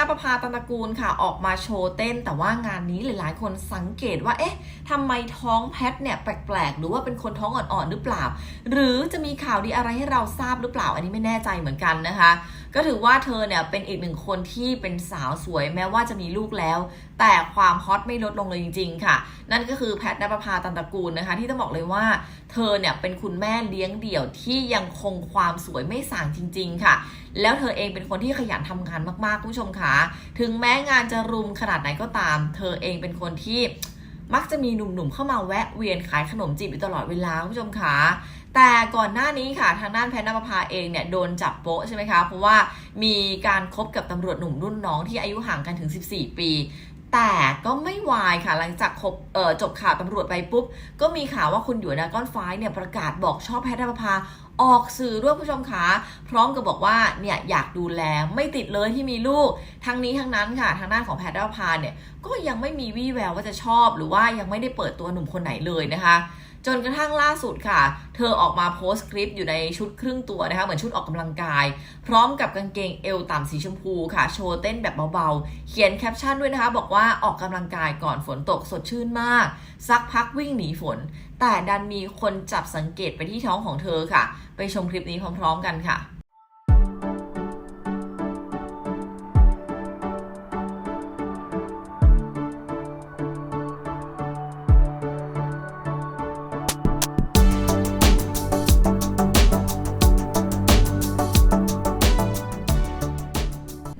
าตันตระกูลค่ะออกมาโชว์เต้น แต่ว่างานนี้หลายๆ คนสังเกตว่าเอ๊ะทำไมท้องแพทเนี่ยแปลกๆ หรือว่าเป็นคนท้องอ่อนๆหรือเปล่า หรือจะมีข่าวดีอะไรให้เราทราบหรือเปล่า อันนี้ไม่แน่ใจเหมือนกันนะคะ ก็ถือว่าเธอเนี่ยเป็นอีกหนึ่งคนที่เป็นสาวสวยแม้ว่าจะมีลูกแล้ว แต่ความฮอตไม่ลดลงเลยจริง ๆ ค่ะ นั่นก็คือแพทนภาตันตระกูลนะคะ ที่ต้องบอกเลยว่า เธอเนี่ยเป็นคุณแม่เลี้ยงเดี่ยวที่ยังคงความสวยไม่ส่างจริง ๆ ค่ะ แล้วเธอเองเป็นคนที่ขยันทำงานมากๆคุณผู้ชมค่ะถึงแม้งานจะรุมขนาดไหนก็ตาม เธอเองเป็นคนที่มักจะมีหนุ่มๆเข้ามาแวะเวียนขายขนมจีบอยู่ตลอดเวลาคุณผู้ชมคะแต่ก่อนหน้านี้ค่ะทางด้านแพทนภพาเองเนี่ยโดนจับโป๊ะใช่ไหมคะ เพราะว่ามีการคบกับตำรวจหนุ่มรุ่นน้องที่อายุห่างกันถึง 14 ปี แต่ก็ไม่วายค่ะหลังจากคบจบข่าวตำรวจไปปุ๊บ ก็มีข่าวว่าคุณหยวนดราก้อนไฟเนี่ยประกาศบอกชอบแพทย์นภพา ออกสื่อด้วยผู้ชมขาพร้อมกับบอกว่าเนี่ยอยากดูแลไม่ติดเลยที่มีลูก ทั้งนี้ทั้งนั้นค่ะ ทางด้านของแพทย์นภพาเนี่ยก็ยังไม่มีวี่แววว่าจะชอบ หรือว่ายังไม่ได้เปิดตัวหนุ่มคนไหนเลยนะคะ จนกระทั่งล่าสุดค่ะ เธอออกมาโพสต์คลิปอยู่ในชุดครึ่งตัวนะคะ เหมือนชุดออกกำลังกาย พร้อมกับกางเกงเอวต่ำสีชมพูค่ะ โชว์เต้นแบบเบาๆ เขียนแคปชั่นด้วยนะคะ บอกว่าออกกำลังกายก่อนฝนตกสดชื่นมาก สักพักวิ่งหนีฝนแต่ดันมีคนจับสังเกตไปที่ท้องของเธอค่ะ ไปชมคลิปนี้พร้อม ๆ กันค่ะ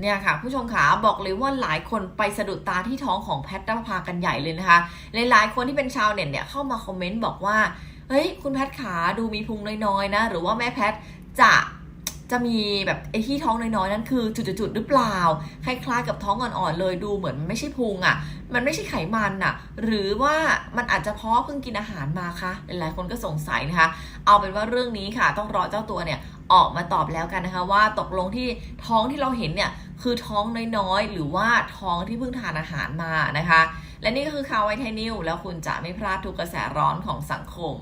เนี่ยค่ะ ผู้ชมขาบอกเลยว่าหลายคนไปสะดุดตาที่ท้องของแพทนภพากันใหญ่เลยนะคะหลายๆคนที่เป็นชาวเน็ตเนี่ยเข้ามาคอมเมนต์บอกว่าเฮ้ยคุณแพทขาดูมีพุงน้อยๆนะ หรือว่าแม่แพทจะจะมีแบบไอ้ที่ท้องน้อยๆนั่นคือจุดๆหรือเปล่า คล้ายๆกับท้องอ่อนๆเลยดูเหมือนมันไม่ใช่พุงอะ่ะ มันไม่ใช่ไขมันอะ่ะ หรือว่ามันอาจจะเพราะเพิ่งกินอาหารมาคะหลายๆคนก็สงสัยนะคะ เอาเป็นว่าเรื่องนี้ค่ะ ต้องรอเจ้าตัวเนี่ยออกมาตอบแล้วกันนะคะ ว่าตกลงที่ท้องที่เราเห็นเนี่ย คือท้องน้อยๆ หรือว่าท้องที่เพิ่งทานอาหารมานะคะ และนี่ก็คือข่าวไวไทยนิวแล้วคุณจะไม่พลาดทุกกระแสร้อนของสังคม